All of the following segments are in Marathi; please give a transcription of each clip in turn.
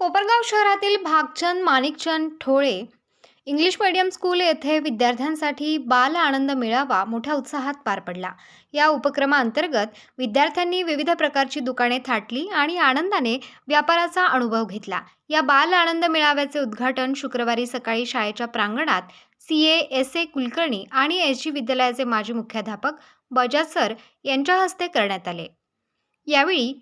कोपरगाव शहरातील Bhagchand Manikchand Thole English medium school येथे विद्यार्थ्यांसाठी बाल आनंद मेळावा मोठ्या उत्साहात पार पडला. या उपक्रमाअंतर्गत विद्यार्थ्यांनी विविध प्रकारची दुकाने थाटली आणि आनंदाने व्यापाराचा अनुभव घेतला. या बाल आनंद मेळाव्याचे उद्घाटन शुक्रवारी सकाळी शाळेच्या प्रांगणात C A S A Kulkarni आणि एस जी विद्यालयाचे माजी मुख्याध्यापक बजाज सर यांच्या हस्ते करण्यात आले. यावेळी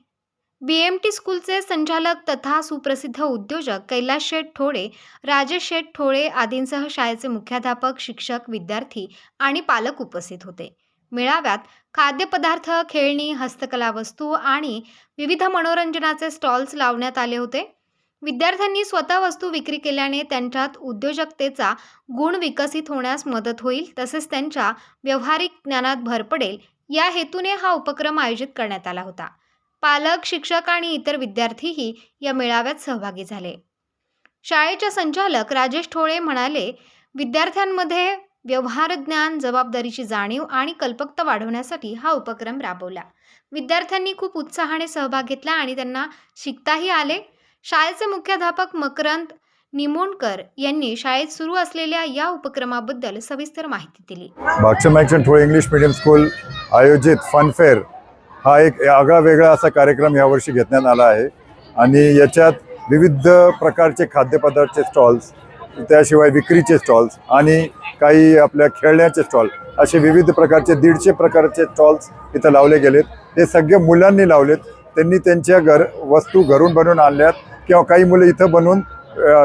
बी एम टी स्कूलचे संचालक तथा सुप्रसिद्ध उद्योजक कैलास शेठ ठोळे राजेश शेठ ठोळे आदींसह शाळेचे मुख्याध्यापक शिक्षक विद्यार्थी आणि पालक उपस्थित होते. मेळाव्यात खाद्यपदार्थ खेळणी हस्तकला वस्तू आणि विविध मनोरंजनाचे स्टॉल्स लावण्यात आले होते. विद्यार्थ्यांनी स्वतः वस्तू विक्री केल्याने त्यांच्यात उद्योजकतेचा गुण विकसित होण्यास मदत होईल तसेच त्यांच्या व्यावहारिक ज्ञानात भर पडेल. या हेतूने हा उपक्रम आयोजित करण्यात आला होता. पालक शिक्षक आणि इतर विद्यार्थीही या मेळाव्यात सहभागी झाले. शाळेच्या संचालक राजेश ठोळे म्हणाले विद्यार्थ्यांमध्ये व्यवहार ज्ञान जबाबदारीची जाणीव आणि कल्पकता वाढवण्यासाठी हा उपक्रम राबवला. विद्यार्थ्यांनी खूप उत्साहाने सहभाग घेतला आणि त्यांना शिकताही आले. शाळेचे मुख्याध्यापक मकरंद निमोणकर यांनी शाळेत सुरू असलेल्या या उपक्रमाबद्दल सविस्तर माहिती दिली. ठोळे इंग्लिश मीडियम स्कूल आयोजित फनफेअर हा एक आगळा वेगळा असा कार्यक्रम यावर्षी घेतण्यात आला आहे. आणि याच्यात विविध प्रकारचे खाद्यपदार्थचे स्टॉल्स त्याशिवाय विक्रीचे स्टॉल्स आणि काही आपल्या खेळण्याचे स्टॉल असे विविध प्रकारचे दीडशे प्रकारचे स्टॉल्स इथं लावले गेलेत. हे सगळे मुलांनी लावलेत. त्यांनी त्यांच्या घर वस्तू घरून बनवून आणल्यात किंवा काही मुलं इथं बनवून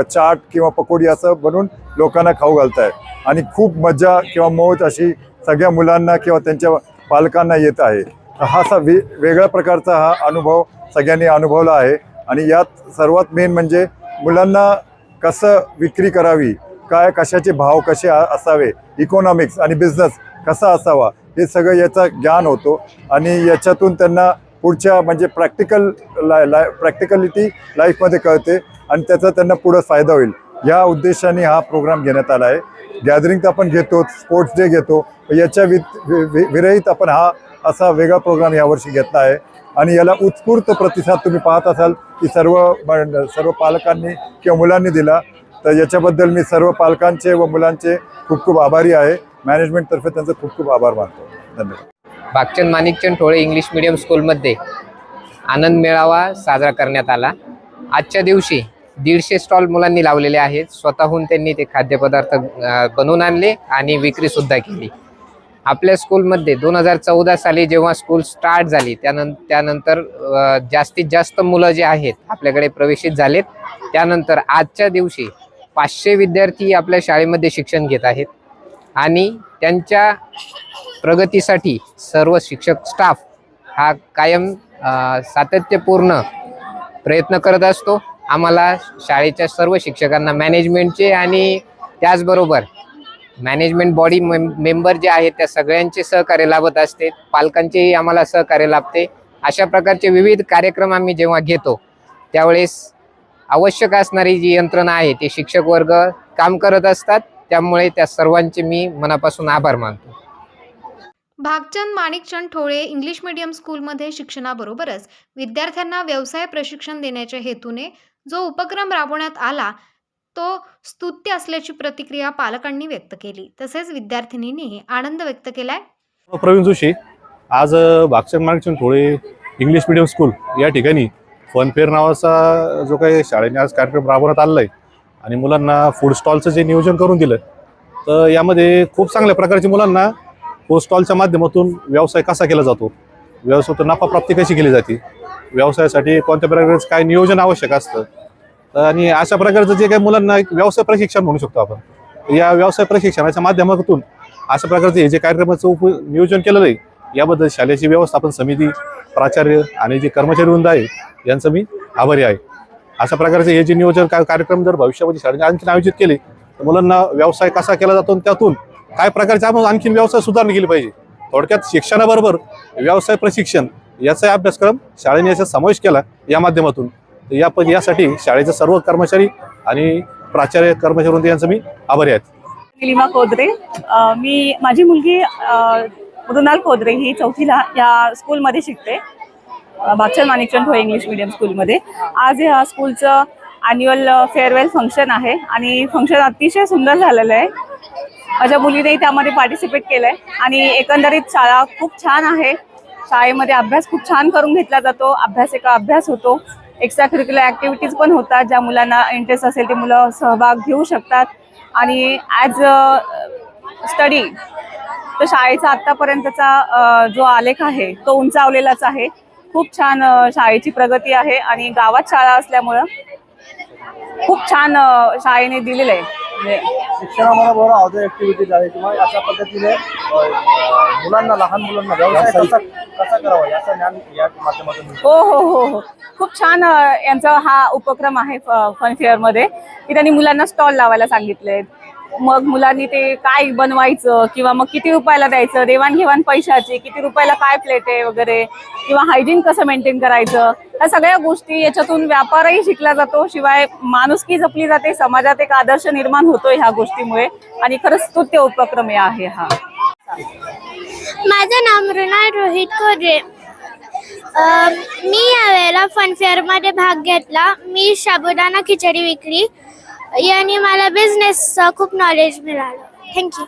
चाट किंवा पकोडी असं बनवून लोकांना खाऊ घालत आहे आणि खूप मजा किंवा मौज अशी सगळ्या मुलांना किंवा त्यांच्या पालकांना येत आहे. हा असा वे वेगळ्या प्रकारचा हा अनुभव सगळ्यांनी अनुभवला आहे. आणि यात सर्वात मेन म्हणजे मुलांना कसं विक्री करावी काय कशाचे भाव कसे असावे इकॉनॉमिक्स आणि बिझनेस कसा असावा हे सगळं याचा ज्ञान होतो. आणि याच्यातून त्यांना पुढच्या म्हणजे प्रॅक्टिकल लाय लाय प्रॅक्टिकलिटी लाईफमध्ये कळते आणि त्याचा त्यांना पुढं फायदा होईल. या उद्देशाने हा प्रोग्राम घेण्यात आला आहे. गॅदरिंग तर आपण घेतो स्पोर्ट्स डे घेतो. याच्या वि वि- वि- विरहित आपण हा असा वेगळा प्रोग्राम यावर्षी घेतला आहे. आणि याला उत्स्फूर्त प्रतिसाद तुम्ही पाहत असाल की सर्व सर्व पालकांनी किंवा मुलांनी दिला. तर याच्याबद्दल मी सर्व पालकांचे व मुलांचे खूप खूप आभारी आहे. मॅनेजमेंटतर्फे त्यांचं खूप खूप आभार मानतो. धन्यवाद. भागचंद माणिकचंद ठोळे इंग्लिश मिडियम स्कूलमध्ये आनंद मेळावा साजरा करण्यात आला. आजच्या दिवशी दीडशे स्टॉल मुलांनी लावलेले आहेत. स्वतःहून त्यांनी ते खाद्यपदार्थ बनवून आणले आणि विक्रीसुद्धा केली. आपल्या स्कूलमध्ये दोन हजार चौदा साली जेव्हा स्कूल स्टार्ट झाली त्यानंतर त्यानंतर जास्तीत जास्त मुलं जे आहेत आपल्याकडे प्रवेशित झालेत. त्यानंतर आजच्या दिवशी पाचशे विद्यार्थी आपल्या शाळेमध्ये शिक्षण घेत आहेत. आणि त्यांच्या प्रगतीसाठी सर्व शिक्षक स्टाफ हा कायम सातत्यपूर्ण प्रयत्न करत असतो. आम्हाला शाळेच्या सर्व शिक्षकांना मॅनेजमेंटचे आणि त्याचबरोबर मॅनेजमेंट बॉडी मेंबर जे आहेत त्या सगळ्यांचे सहकार्य लाभत असते. पालकांचेही आम्हाला सहकार्य लाभते. अशा प्रकारचे विविध कार्यक्रम आम्ही जेव्हा घेतो त्यावेळेस आवश्यक असणारी जी यंत्रणा आहे ती शिक्षक वर्ग काम करत असतात. त्यामुळे त्या सर्वांचे मी मनापासून आभार मानतो. भागचंद माणिकचंद ठोळे इंग्लिश मीडियम स्कूलमध्ये शिक्षणाबरोबरच विद्यार्थ्यांना व्यवसाय प्रशिक्षण देण्याच्या हेतूने जो उपक्रम राबवण्यात आला तो स्तुत्य असल्याची प्रतिक्रिया पालकांनी व्यक्त केली. तसेच विद्यार्थिनींनीही आनंद व्यक्त केलाय. प्रवीण जोशी आज अ, Bhagchand Margchand Thole English medium school या ठिकाणी फनफेअर नावाचा जो काही शाळेने आज कार्यक्रम राबवण्यात आलेला आहे आणि मुलांना फूड स्टॉलचं जे नियोजन करून दिलं तर यामध्ये खूप चांगल्या प्रकारचे मुलांना फूड स्टॉलच्या माध्यमातून व्यवसाय कसा केला जातो व्यवसायातून नफा प्राप्ती कशी केली जाते व्यवसायासाठी कोणत्या प्रकारचं काय नियोजन आवश्यक असतं आणि अशा प्रकारचं जे काही मुलांना एक व्यवसाय प्रशिक्षण म्हणू शकतो आपण. या व्यवसाय प्रशिक्षणाच्या माध्यमातून अशा प्रकारचे हे जे कार्यक्रमाचं उप नियोजन केलेलं आहे याबद्दल शालेयाची व्यवस्थापन समिती प्राचार्य आणि जे कर्मचारी वृंद आहे यांचं मी आभारी आहे. अशा प्रकारचे हे जे नियोजन का- कार्यक्रम जर भविष्यामध्ये शाळेने आणखी आयोजित केले तर मुलांना व्यवसाय कसा केला जातो आणि त्यातून काय प्रकारचे आपण आणखीन व्यवसाय सुधारणा केली पाहिजे? थोडक्यात शिक्षणाबरोबर व्यवसाय प्रशिक्षण याचा अभ्यासक्रम शाळेने याचा समावेश केला या माध्यमातून. या पण यासाठी शाळेचे सर्व कर्मचारी आणि प्राचार्य कर्मचारी यांचं मी आभारी आहेत निलिमा कोदरे मी माझी मुलगी मृणाल कोदरे ही चौथीला या स्कूलमध्ये शिकते. अ, भागचंद माणिकचंद हो इंग्लिश मिडियम स्कूलमध्ये. आज या स्कूलचं ॲन्युअल फेअरवेल फंक्शन आहे आणि फंक्शन अतिशय सुंदर झालेलं आहे. माझ्या मुलीने त्यामध्ये पार्टिसिपेट केलं आहे आणि एकंदरीत शाळा खूप छान आहे. शाळेमध्ये अभ्यास खूप छान करून घेतला जातो. अभ्यास एका अभ्यास होतो. एक्स्ट्रा करिक्युलर ॲक्टिव्हिटीज पण होतात ज्या मुलांना इंटरेस्ट असेल ते मुलं सहभाग घेऊ शकतात. आणि ॲज अ स्टडी तर शाळेचा आत्तापर्यंतचा जो आलेख आहे तो उंचावलेलाच आहे. खूप छान शाळेची प्रगती आहे आणि गावात शाळा असल्यामुळं खूप छान शाळेने दिलेलं आहे. म्हणजे शिक्षणाबरोबर अदर ऍक्टिव्हिटीज आहे किंवा अशा पद्धतीने मुलांना लहान मुलांना व्यवसाय कसा कसा करावा याचं ज्ञान या माध्यमातून मिळतं. हो हो हो हो. खूप छान अ, यांचा हा उपक्रम आहे फन फेअरमध्ये. की त्यांनी मुलांना स्टॉल लावायला सांगितले मग मुलांनी ते काय बनवायचं? किंवा मग किती रुपयाला द्यायचं? देवाणघेवाण पैशाची किती रुपयाला काय प्लेट आहे वगैरे? किंवा हायजीन कसं मेंटेन करायचं? ह्या सगळ्या गोष्टी याच्यातून व्यापारही शिकला जातो. शिवाय माणुसकी जपली जाते समाजात एक आदर्श निर्माण होतोय ह्या गोष्टीमुळे. आणि खरंच स्तुत्य उपक्रम आहे हा. माझं नाव मृणाल रोहित कोरे मी यावेळेला फनफेअरमध्ये भाग घेतला. मी साबुदाणा खिचडी विकली याने मला बिझनेसचं खूप नॉलेज मिळालं. थँक्यू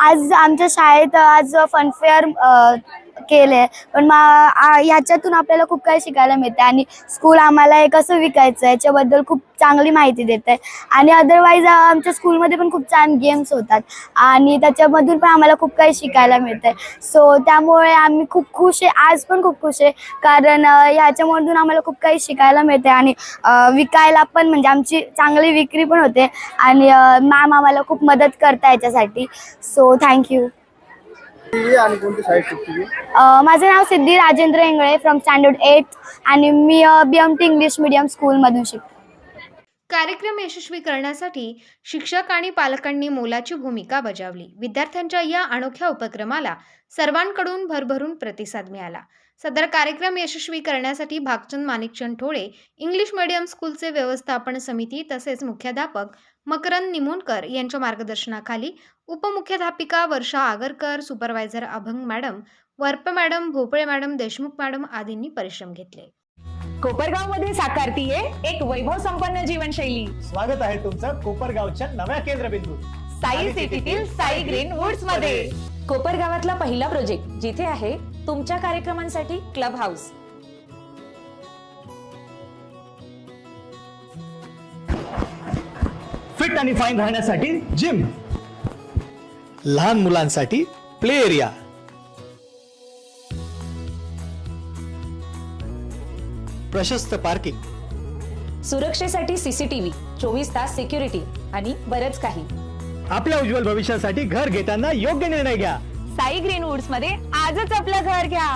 आज आमच्या शाळेत आज फनफेअर केले पण मा ह्याच्यातून आपल्याला खूप काही शिकायला मिळते आणि स्कूल आम्हाला हे कसं विकायचं याच्याबद्दल खूप चांगली माहिती देते आणि अदरवाईज आमच्या स्कूलमध्ये पण खूप छान गेम्स होतात. आणि त्याच्यामधून पण आम्हाला खूप काही शिकायला मिळते सो त्यामुळे आम्ही खूप खुश आहे. आज पण खूप खुश आहे. कारण ह्याच्यामधून आम्हाला खूप काही शिकायला मिळते आणि विकायला पण म्हणजे आमची चांगली विक्री पण होते. आणि मॅम आम्हाला खूप मदत करता याच्यासाठी. सो थँक्यू आणि कोणती शाळेत शिकते माझं नाव Siddhi Rajendra Ingle from standard eight आणि मी B M T English medium स्कूलमधून शिकते. कार्यक्रम यशस्वी करण्यासाठी शिक्षक आणि पालकांनी मोलाची भूमिका बजावली. विद्यार्थ्यांच्या या अनोख्या उपक्रमाला सर्वांकडून भरभरून प्रतिसाद मिळाला. सदर कार्यक्रम यशस्वी करण्यासाठी भागचंद माणिकचंद ठोळे इंग्लिश मीडियम स्कूलचे व्यवस्थापन समिती तसेच मुख्याध्यापक मकरंद निमोणकर यांच्या मार्गदर्शनाखाली उपमुख्याध्यापिका Varsha Agarkar supervisor Abhang madam Varp madam Bhopale madam Deshmukh madam आदींनी परिश्रम घेतले. कोपरगावमध्ये साकारतीये एक वैभव संपन्न जीवनशैली. स्वागत आहे तुमचं कोपरगावच्या नव्या केंद्रबिंदू. साई सिटीतील साई ग्रीन वुड्समध्ये. कोपरगावातला पहिला प्रोजेक्ट जिथे आहे तुमच्या कार्यक्रमांसाठी क्लब हाऊस फिट आणि फाईन राहण्यासाठी जिम लहान मुलांसाठी प्ले एरिया प्रशस्त पार्किंग. सुरक्षेसाठी सीसीटीव्ही चोवीस तास सिक्युरिटी आणि बरंच काही. आपल्या उज्ज्वल भविष्यासाठी घर घेताना योग्य निर्णय घ्या. साई ग्रीन वुड्समध्ये आजच आपलं घर घ्या.